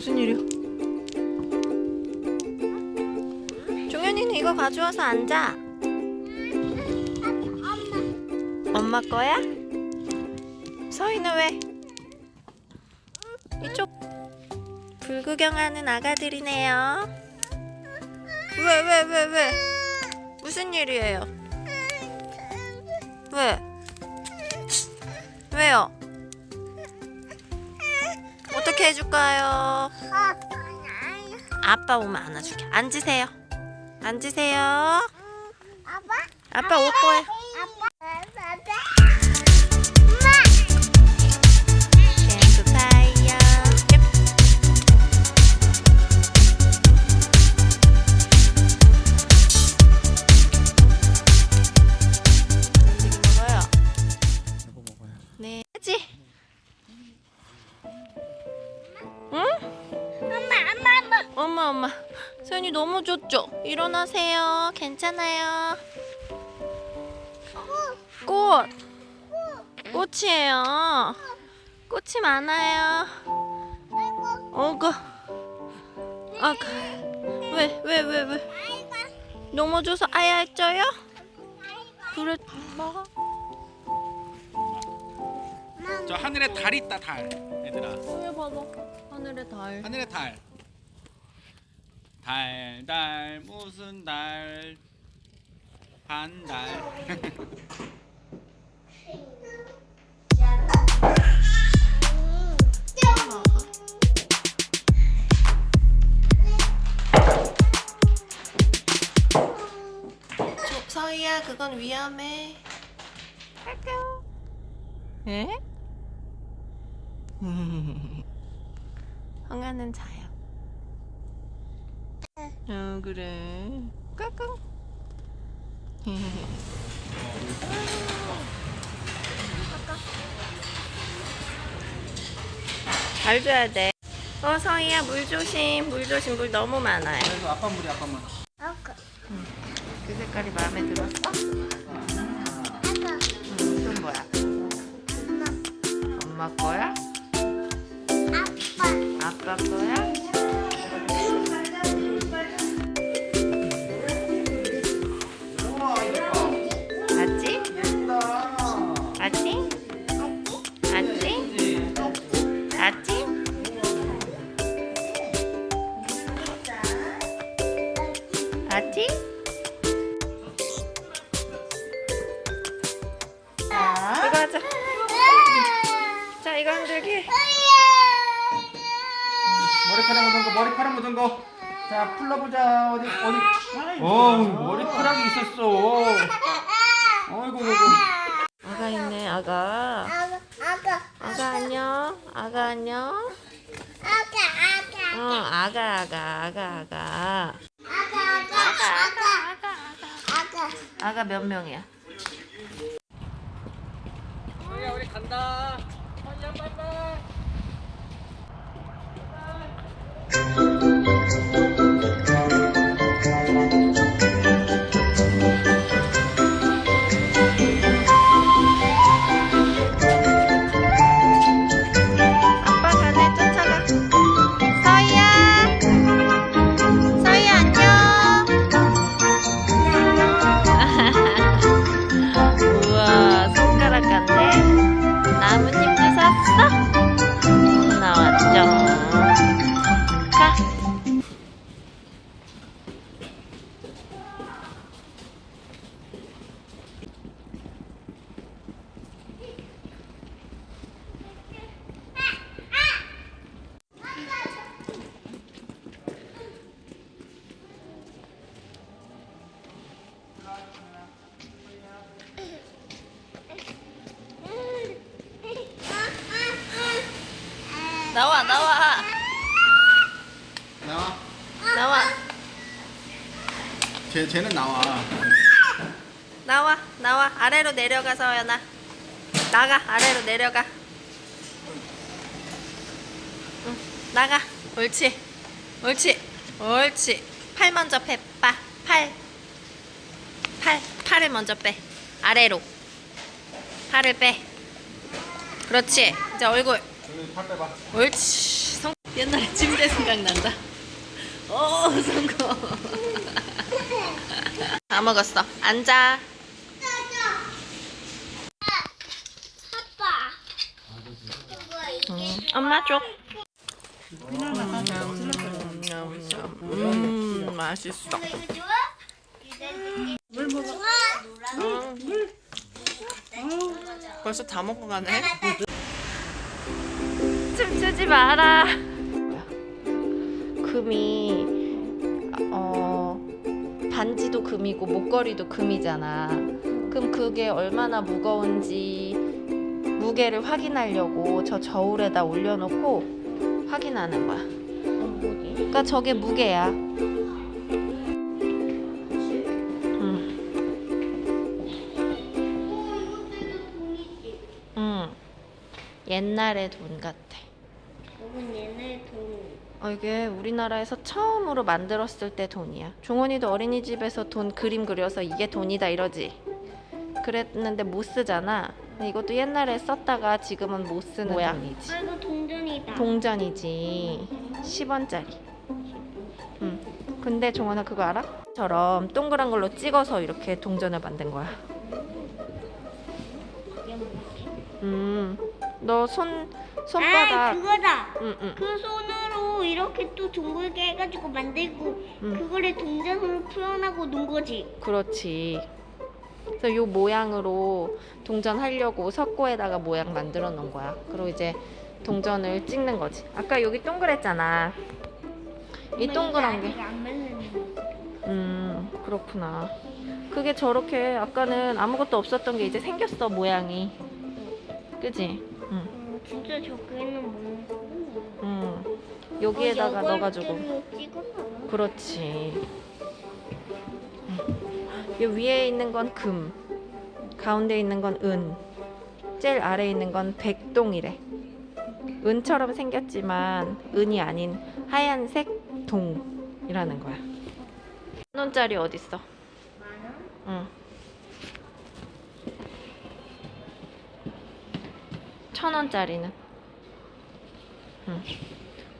무슨 일이야? 종현이는 이거 가져와서 앉아. 엄마 거야? 서희는 왜? 이쪽 불구경하는 아가들이네요. 왜, 왜, 왜, 왜? 무슨 일이에요? 왜? 왜요? 어떻게 해줄까요? 아빠 오면 안아줄게. 앉으세요. 앉으세요. 아빠? 아빠 올 거예요. 소연이 너무 좋죠? 일어나세요. 괜찮아요. 꽃. 꽃이에요. 꽃이 많아요. 어그. 아, 왜, 왜, 왜, 왜? 넘어져서 아야 했죠요? 그래, 뭐? 저 하늘에 달 있다 달. 얘들아. 왜 봐봐. 하늘에 달. 하늘에 달. 달, 달, 무슨 달? 반달. 저, 서희야, 그건 위험해. 에? 황하는 자요. 어, 그래. 까꿍. 잘 줘야 돼. 어, 서희야, 물 조심. 물 조심. 물 너무 많아요. 그래서 아빠 물이 아빠 물. 아빠. 그 색깔이 마음에 들었어? 아빠. 응, 이건 뭐야? 엄마 거야? 아빠. 아빠 거야? 맞지? 이거 하자. 자, 이거 흔들기. 머리카락 묻은 거, 머리카락 묻은 거. 자, 풀러보자. 어디, 어디. 어, 머리카락이 있었어. 어이구, 어이구. 아가 있네, 아가. 아가. 아가. 아가 안녕. 아가 안녕. 아가. 어, 아가, 아가, 아가, 아가. 아가. 아가. 아가. 아가. 몇 명이야? 쟤, 쟤는 나와. 나와, 나와. 아래로 내려가, 서 연아. 나가, 아래로 내려가. 응, 나가. 옳지. 옳지. 옳지. 팔 먼저 빼, 빠. 팔. 팔. 팔을 먼저 빼. 아래로. 팔을 빼. 그렇지. 이제 얼굴. 팔 빼봐. 옳지. 성... 옛날에 침대 생각난다. 오, 성공. 다 먹었어. 앉아. 음, 엄마 줘. 음, 맛있어. 이거 좋아? 물. 좋아? 벌써 다 먹고 가네. 춤추지 마라. 금이 어 반지도 금이고 목걸이도 금이잖아. 그럼 그게 얼마나 무거운지 무게를 확인하려고 저 저울에다 올려놓고 확인하는 거야. 그러니까 저게 무게야. 응. 응. 옛날의 돈 같아. 이건 얘네 돈. 어, 이게 우리나라에서 처음으로 만들었을 때 돈이야. 종원이도 어린이집에서 돈 그림 그려서 이게 돈이다 이러지. 그랬는데 못 쓰잖아. 근데 이것도 옛날에 썼다가 지금은 못 쓰는 돈이지. 아 이거 동전이다. 동전이지. 10원짜리. 응. 근데 종원아 그거 알아? 처럼 동그란 걸로 찍어서 이렇게 동전을 만든 거야. 음. 너손아 손바닥. 그거다. 응, 응. 그 손으로 이렇게 또 둥글게 해가지고 만들고 음. 그거를 동전으로 표현하고 놓은 거지. 그렇지. 그래서 요 모양으로 동전 하려고 석고에다가 모양 만들어 놓은 거야. 그리고 이제 동전을 찍는 거지. 아까 여기 동그랬잖아. 이 동그란 게. 음, 그렇구나. 그게 저렇게 아까는 아무것도 없었던 게 이제 생겼어, 모양이. 그지? 응. 음, 진짜 저기는 뭐. 응. 여기에다가 어, 넣어가지고. 그렇지. 이 위에 있는 건 금, 가운데 있는 건 은, 제일 아래 있는 건 백동이래. 은처럼 생겼지만 은이 아닌 하얀색 동이라는 거야. 천 원짜리 어디 있어? 만 원? 응. 천 원짜리는? 응.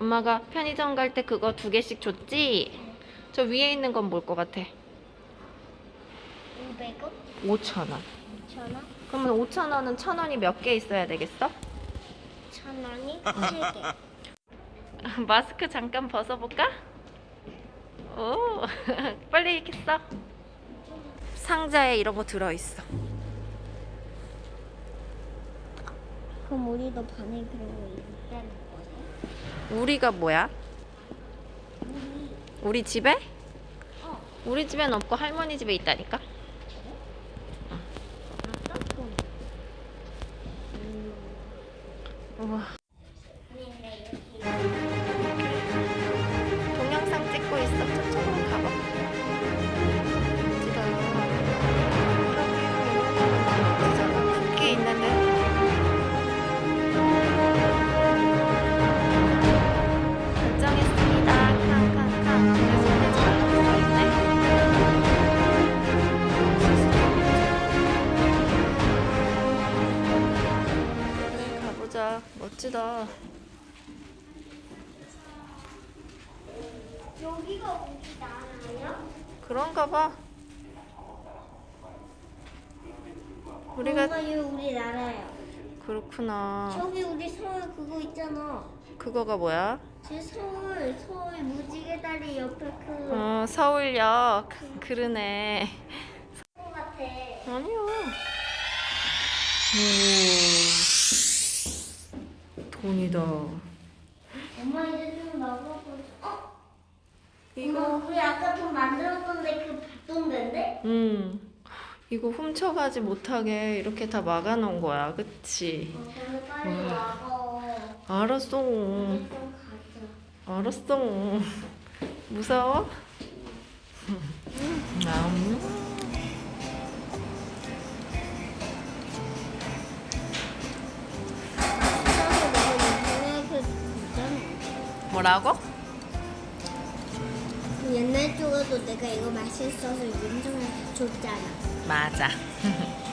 엄마가 편의점 갈 때 그거 두 개씩 줬지? 저 위에 있는 건 뭘 것 같아? 500원? 5천 원. 2,000원? 그러면 5천 원은 천 원이 몇 개 있어야 되겠어? 1,000원이 7개. 마스크 잠깐 벗어볼까? 오, 빨리 이렇게 써. 상자에 이런 거 들어있어. 그럼 우리도 반에 그런 거 거네? 우리가 뭐야? 우리 집에? 어. 우리 집엔 없고 할머니 집에 있다니까? 아까 돈. 우와. 여기가 어디 나라야? 그런가 봐. 우리가 엄마 여기 우리 나라야. 그렇구나. 저기 우리 서울 그거 있잖아. 그거가 뭐야? 제 서울 서울 무지개 다리 옆에 그 어, 서울역. 그러네. 그거 같아. 아니요. 오. 돈이다. 엄마 이제 좀 나가고. 어? 이거. 우리 아까 돈 만들었던데 그 밭돈인데? 음. 이거 훔쳐가지 못하게 이렇게 다 막아놓은 거야. 그치? 어, 빨리 와봐. 알았어. 좀 가자. 알았어. 무서워? 음. 뭐라고? 옛날 쪽에도 내가 이거 맛있어서 윤정한테 줬잖아. 맞아.